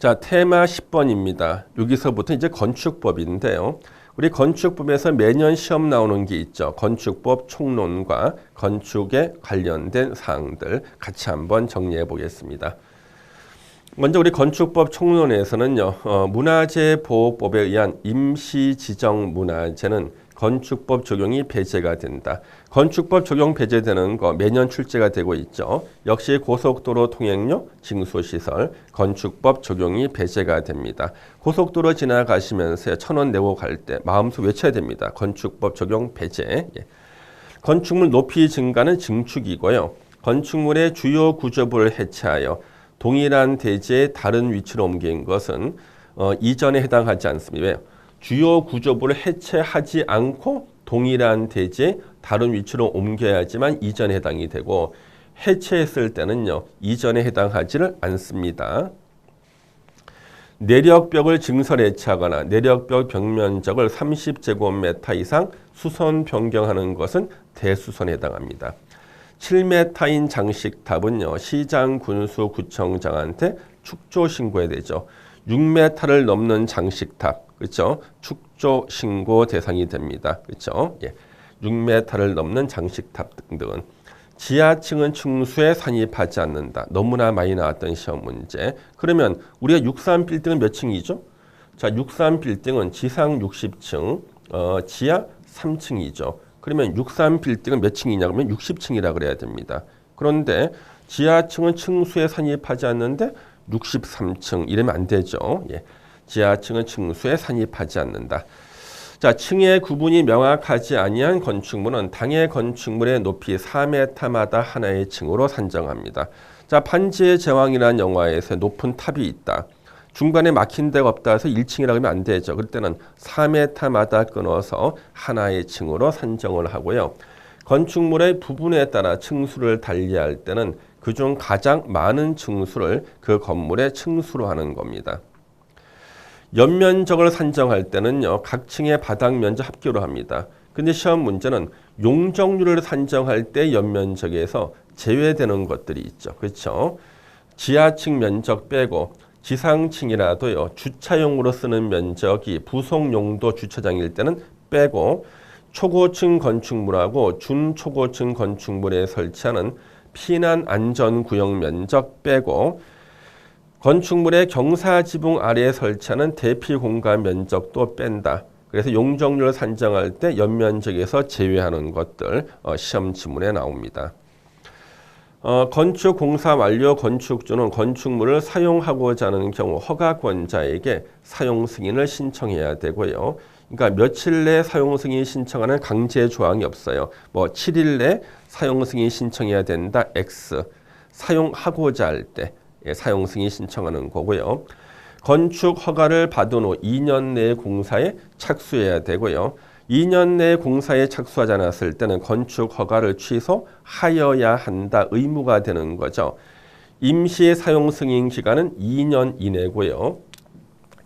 자, 테마 10번입니다. 여기서부터 이제 건축법인데요. 우리 건축법에서 매년 시험 나오는 게 있죠. 건축법 총론과 건축에 관련된 사항들 같이 한번 정리해 보겠습니다. 먼저 우리 건축법 총론에서는요, 어, 문화재 보호법에 의한 임시 지정 문화재는 건축법 적용이 배제가 된다. 건축법 적용 배제되는 거 매년 출제가 되고 있죠. 역시 고속도로 통행료, 징수시설, 건축법 적용이 배제가 됩니다. 고속도로 지나가시면서 천원 내고 갈 때 마음속 외쳐야 됩니다. 건축법 적용 배제. 예. 건축물 높이 증가는 증축이고요. 건축물의 주요 구조부를 해체하여 동일한 대지의 다른 위치로 옮긴 것은 어, 이전에 해당하지 않습니다. 왜요? 주요 구조부를 해체하지 않고 동일한 대지의 다른 위치로 옮겨야지만 이전에 해당이 되고 해체했을 때는요 이전에 해당하지를 않습니다. 내력벽을 증설 해체하거나 내력벽 벽면적을 30제곱미터 이상 수선 변경하는 것은 대수선에 해당합니다. 7m인 장식탑은요 시장 군수 구청장한테 축조 신고해야 되죠. 6m를 넘는 장식탑 그렇죠? 축조 신고 대상이 됩니다. 그렇죠? 예. 6m를 넘는 장식탑 등등은 지하층은 층수에 산입하지 않는다. 너무나 많이 나왔던 시험 문제. 그러면 우리가 63 빌딩은 몇 층이죠? 자, 63 빌딩은 지상 60층, 어, 지하 3층이죠. 그러면 63 빌딩은 몇 층이냐 그러면 60층이라 그래야 됩니다. 그런데 지하층은 층수에 산입하지 않는데 63층 이러면 안 되죠. 예. 지하층은 층수에 산입하지 않는다. 자, 층의 구분이 명확하지 아니한 건축물은 당해 건축물의 높이 4m마다 하나의 층으로 산정합니다. 자, 반지의 제왕이라는 영화에서 높은 탑이 있다. 중간에 막힌 데가 없다 해서 1층이라고 하면 안 되죠. 그럴 때는 4m마다 끊어서 하나의 층으로 산정을 하고요. 건축물의 부분에 따라 층수를 달리할 때는 그중 가장 많은 층수를 그 건물의 층수로 하는 겁니다. 연면적을 산정할 때는요, 각 층의 바닥 면적 합계로 합니다. 근데 시험 문제는 용적률을 산정할 때 연면적에서 제외되는 것들이 있죠. 그렇죠? 지하층 면적 빼고 지상층이라도요, 주차용으로 쓰는 면적이 부속 용도 주차장일 때는 빼고 초고층 건축물하고 준초고층 건축물에 설치하는 피난 안전 구역 면적 빼고 건축물의 경사 지붕 아래에 설치하는 대피 공간 면적도 뺀다. 그래서 용적률 산정할 때 연면적에서 제외하는 것들 어, 시험 지문에 나옵니다. 어, 건축 공사 완료 건축주는 건축물을 사용하고자 하는 경우 허가권자에게 사용 승인을 신청해야 되고요. 그러니까 며칠 내 사용 승인 신청하는 강제 조항이 없어요. 뭐 7일 내 사용 승인 신청해야 된다. X. 사용하고자 할때 예, 사용 승인 신청하는 거고요. 건축 허가를 받은 후 2년 내에 공사에 착수해야 되고요. 2년 내에 공사에 착수하지 않았을 때는 건축 허가를 취소하여야 한다 의무가 되는 거죠. 임시 사용 승인 기간은 2년 이내고요.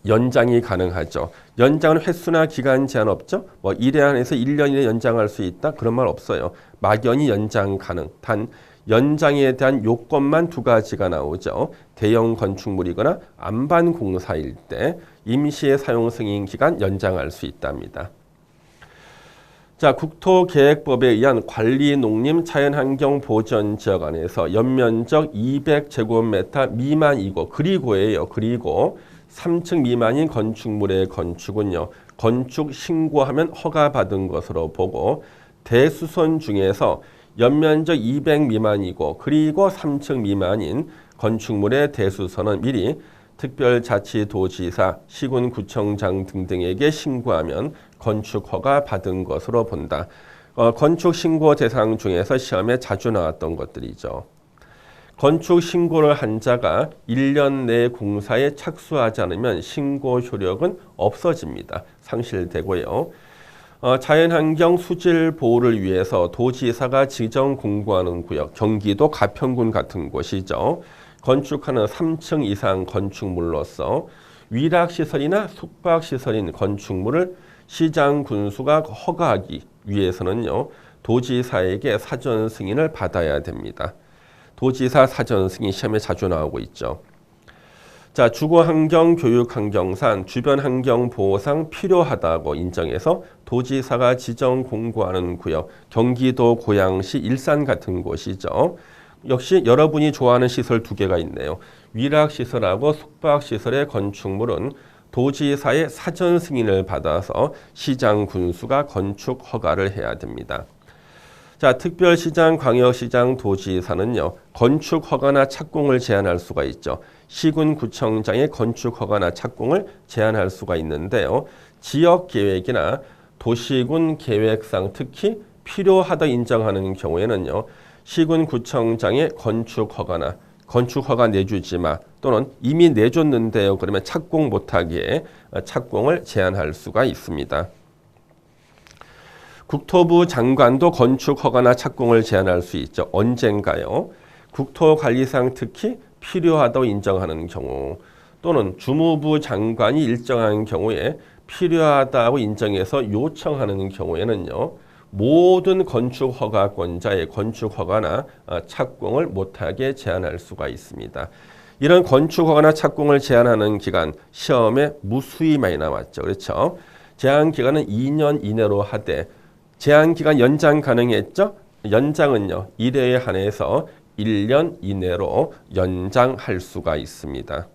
연장이 가능하죠. 연장은 횟수나 기간 제한 없죠. 뭐 1회 안에서 1년 이내 연장할 수 있다. 그런 말 없어요. 막연히 연장 가능. 단 연장에 대한 요건만 두 가지가 나오죠. 대형 건축물이거나 안반 공사일 때 임시의 사용 승인 기간 연장할 수 있답니다. 자, 국토계획법에 의한 관리 농림 자연환경 보전 지역 안에서 연면적 200제곱미터 미만이고 그리고예요. 그리고 3층 미만인 건축물의 건축은요. 건축 신고하면 허가받은 것으로 보고 대수선 중에서 연면적 200 미만이고 그리고 3층 미만인 건축물의 대수선은 미리 특별자치도지사, 시군구청장 등등에게 신고하면 건축 허가 받은 것으로 본다. 어, 건축 신고 대상 중에서 시험에 자주 나왔던 것들이죠. 건축 신고를 한 자가 1년 내 공사에 착수하지 않으면 신고 효력은 없어집니다. 상실되고요. 어, 자연환경 수질 보호를 위해서 도지사가 지정 공부하는 구역, 경기도 가평군 같은 곳이죠. 건축하는 3층 이상 건축물로서 위락시설이나 숙박시설인 건축물을 시장 군수가 허가하기 위해서는요, 도지사에게 사전 승인을 받아야 됩니다. 도지사 사전 승인 시험에 자주 나오고 있죠. 자, 주거 환경, 교육 환경상 주변 환경 보호상 필요하다고 인정해서 도지사가 지정 공고하는 구역, 경기도, 고양시, 일산 같은 곳이죠. 역시 여러분이 좋아하는 시설 두 개가 있네요. 위락시설하고 숙박시설의 건축물은 도지사의 사전 승인을 받아서 시장 군수가 건축 허가를 해야 됩니다. 자, 특별시장, 광역시장, 도지사는요, 건축 허가나 착공을 제한할 수가 있죠. 시군구청장의 건축 허가나 착공을 제한할 수가 있는데요. 지역 계획이나 도시군 계획상 특히 필요하다 인정하는 경우에는요, 시군구청장의 건축 허가나 건축 허가 내주지 마 또는 이미 내줬는데요. 그러면 착공 못하게 착공을 제한할 수가 있습니다. 국토부 장관도 건축 허가나 착공을 제한할 수 있죠. 언젠가요? 국토관리상 특히 필요하다고 인정하는 경우 또는 주무부 장관이 일정한 경우에 필요하다고 인정해서 요청하는 경우에는요. 모든 건축 허가권자의 건축 허가나 착공을 못하게 제한할 수가 있습니다. 이런 건축 허가나 착공을 제한하는 기간 시험에 무수히 많이 나왔죠. 그렇죠? 제한 기간은 2년 이내로 하되 제한 기간 연장 가능했죠? 연장은요. 1회에 한해서 1년 이내로 연장할 수가 있습니다.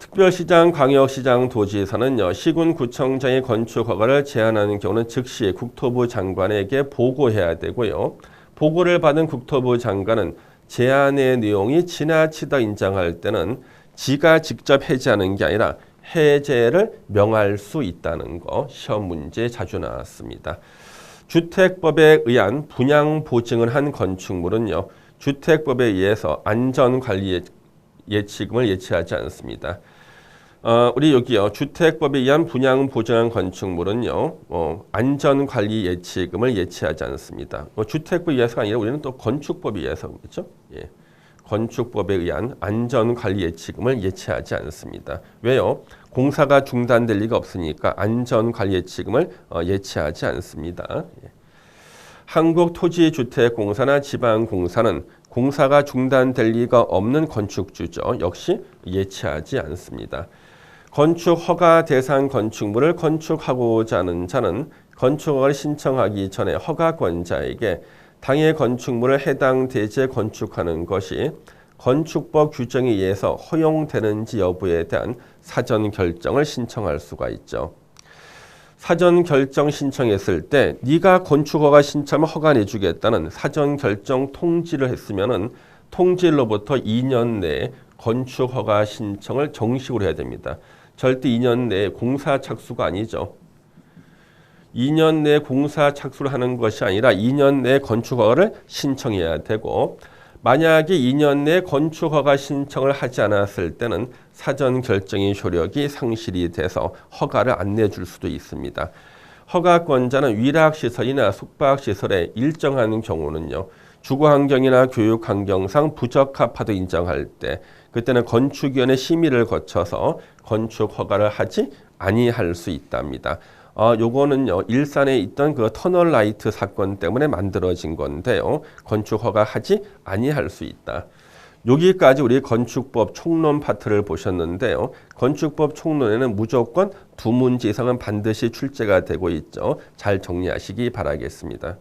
특별시장, 광역시장, 도지사는요. 시군구청장의 건축 허가를 제한하는 경우는 즉시 국토부 장관에게 보고해야 되고요. 보고를 받은 국토부 장관은 제안의 내용이 지나치다 인정할 때는 지가 직접 해제하는 게 아니라 해제를 명할 수 있다는 거 시험 문제 자주 나왔습니다. 주택법에 의한 분양 보증을 한 건축물은요. 주택법에 의해서 안전관리 예치금을 예치하지 않습니다. 어, 우리 여기요. 주택법에 의한 분양 보증한 건축물은요. 어, 안전관리 예치금을 예치하지 않습니다. 뭐 주택법에 의해서가 아니라 우리는 또 건축법에 의해서 그렇죠? 예. 건축법에 의한 안전관리 예치금을 예치하지 않습니다. 왜요? 공사가 중단될 리가 없으니까 안전관리 예치금을 어, 예치하지 않습니다. 예. 한국토지주택공사나 지방공사는 공사가 중단될 리가 없는 건축주죠. 역시 예치하지 않습니다. 건축 허가 대상 건축물을 건축하고자 하는 자는 건축을 신청하기 전에 허가권자에게 당해 건축물을 해당 대지에 건축하는 것이 건축법 규정에 의해서 허용되는지 여부에 대한 사전 결정을 신청할 수가 있죠. 사전 결정 신청했을 때 네가 건축허가 신청을 허가 내 주겠다는 사전 결정 통지를 했으면은 통지로부터 2년 내에 건축허가 신청을 정식으로 해야 됩니다. 절대 2년 내에 공사 착수가 아니죠. 2년 내에 공사 착수를 하는 것이 아니라 2년 내에 건축허가를 신청해야 되고 만약에 2년 내에 건축허가 신청을 하지 않았을 때는 사전 결정의 효력이 상실이 돼서 허가를 안 내줄 수도 있습니다. 허가권자는 위락시설이나 숙박시설에 일정한 경우는요. 주거환경이나 교육환경상 부적합하도 인정할 때 그때는 건축위원회 심의를 거쳐서 건축 허가를 하지 아니할 수 있답니다. 어, 요거는요, 일산에 있던 그 터널 라이트 사건 때문에 만들어진 건데요. 건축 허가 하지 아니할 수 있다. 여기까지 우리 건축법 총론 파트를 보셨는데요. 건축법 총론에는 무조건 두 문제 이상은 반드시 출제가 되고 있죠. 잘 정리하시기 바라겠습니다.